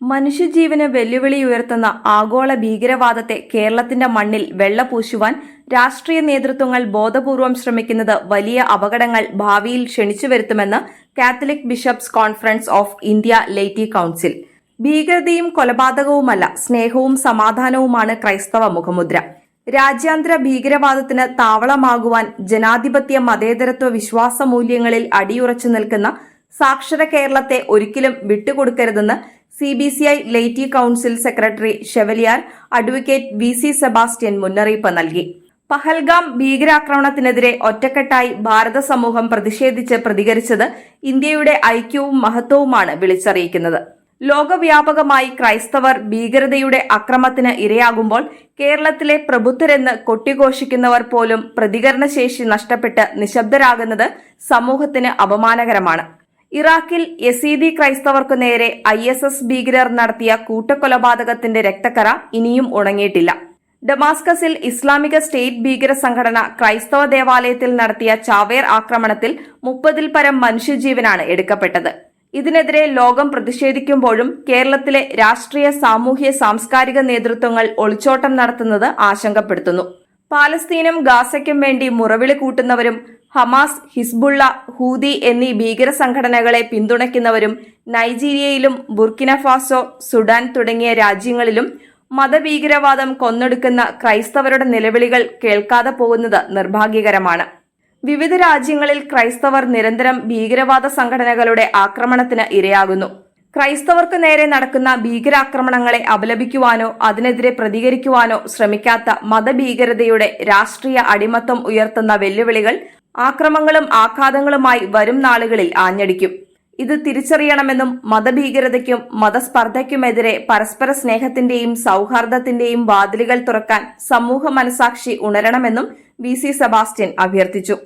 മനുഷ്യജീവന് വെല്ലുവിളി ഉയർത്തുന്ന ആഗോള ഭീകരവാദത്തെ കേരളത്തിന്റെ മണ്ണിൽ വെള്ളപൂശുവാൻ രാഷ്ട്രീയ നേതൃത്വങ്ങൾ ബോധപൂർവം ശ്രമിക്കുന്നത് വലിയ അപകടങ്ങൾ ഭാവിയിൽ ക്ഷണിച്ചു വരുത്തുമെന്ന് Catholic bishops conference of India laity council. ഭീകരതയും കൊലപാതകവുമല്ല സ്നേഹവും സമാധാനവുമാണ് ക്രൈസ്തവ മുഖമുദ്ര. രാജ്യാന്തര ഭീകരവാദത്തിന് താവളമാകുവാൻ ജനാധിപത്യ മതേതരത്വ വിശ്വാസ മൂല്യങ്ങളിൽ അടിയുറച്ചു നിൽക്കുന്ന സാക്ഷര കേരളത്തെ ഒരിക്കലും വിട്ടുകൊടുക്കരുതെന്ന് C B C I laity council secretary chevalier advocate V C Sebastian മുന്നറിയിപ്പ് നൽകി. പഹൽഗാം ഭീകരാക്രമണത്തിനെതിരെ ഒറ്റക്കെട്ടായി ഭാരത സമൂഹം പ്രതിഷേധിച്ച് പ്രതികരിച്ചത് ഇന്ത്യയുടെ ഐക്യവും മഹത്വവുമാണ് വിളിച്ചറിയിക്കുന്നത്. ലോകവ്യാപകമായി ക്രൈസ്തവർ ഭീകരതയുടെ അക്രമത്തിന് ഇരയാകുമ്പോൾ കേരളത്തിലെ പ്രബുദ്ധരെന്ന് കൊട്ടിഘോഷിക്കുന്നവർ പോലും പ്രതികരണശേഷി നഷ്ടപ്പെട്ട് നിശബ്ദരാകുന്നത് സമൂഹത്തിന് അപമാനകരമാണ്. ഇറാഖിൽ യസീദി ക്രൈസ്തവർക്കു നേരെ ഐ എസ് എസ് ഭീകരർ നടത്തിയ കൂട്ടക്കൊലപാതകത്തിന്റെ രക്തക്കറ ഇനിയും ഉണങ്ങിയിട്ടില്ല. ഡമാസ്കസിൽ ഇസ്ലാമിക സ്റ്റേറ്റ് ഭീകര സംഘടന ക്രൈസ്തവ ദേവാലയത്തിൽ നടത്തിയ ചാവേർ ആക്രമണത്തിൽ മുപ്പതിൽ പരം മനുഷ്യജീവനാണ് എടുക്കപ്പെട്ടത്. ഇതിനെതിരെ ലോകം പ്രതിഷേധിക്കുമ്പോഴും കേരളത്തിലെ രാഷ്ട്രീയ സാമൂഹ്യ സാംസ്കാരിക നേതൃത്വങ്ങൾ ഒളിച്ചോട്ടം നടത്തുന്നത് ആശങ്കപ്പെടുത്തുന്നു. പാലസ്തീനും ഗാസയ്ക്കും വേണ്ടി മുറവിളി കൂട്ടുന്നവരും ഹമാസ് ഹിസ്ബുള്ള ഹൂതി എന്നീ ഭീകര സംഘടനകളെ പിന്തുണയ്ക്കുന്നവരും നൈജീരിയയിലും ബുർക്കിന ഫാസോ സുഡാൻ തുടങ്ങിയ രാജ്യങ്ങളിലും മതഭീകരവാദം കൊന്നൊടുക്കുന്ന ക്രൈസ്തവരുടെ നിലവിളികൾ കേൾക്കാതെ പോകുന്നത് നിർഭാഗ്യകരമാണ്. വിവിധ രാജ്യങ്ങളിൽ ക്രൈസ്തവർ നിരന്തരം ഭീകരവാദ സംഘടനകളുടെ ആക്രമണത്തിന് ഇരയാകുന്നു. ക്രൈസ്തവർക്ക് നേരെ നടക്കുന്ന ഭീകരാക്രമണങ്ങളെ അപലപിക്കുവാനോ അതിനെതിരെ പ്രതികരിക്കുവാനോ ശ്രമിക്കാത്ത മതഭീകരതയുടെ രാഷ്ട്രീയ അടിമത്തം ഉയർത്തുന്ന വെല്ലുവിളികൾ ആക്രമങ്ങളും ആഘാതങ്ങളുമായി വരും നാളുകളിൽ ആഞ്ഞടിക്കും. ഇത് തിരിച്ചറിയണമെന്നും മതഭീകരതയ്ക്കും മതസ്പർദ്ധയ്ക്കുമെതിരെ പരസ്പര സ്നേഹത്തിന്റെയും സൗഹാർദ്ദത്തിന്റെയും വാതിലുകൾ തുറക്കാൻ സമൂഹ മനസാക്ഷി ഉണരണമെന്നും വി സി സെബാസ്റ്റ്യൻ അഭ്യർത്ഥിച്ചു.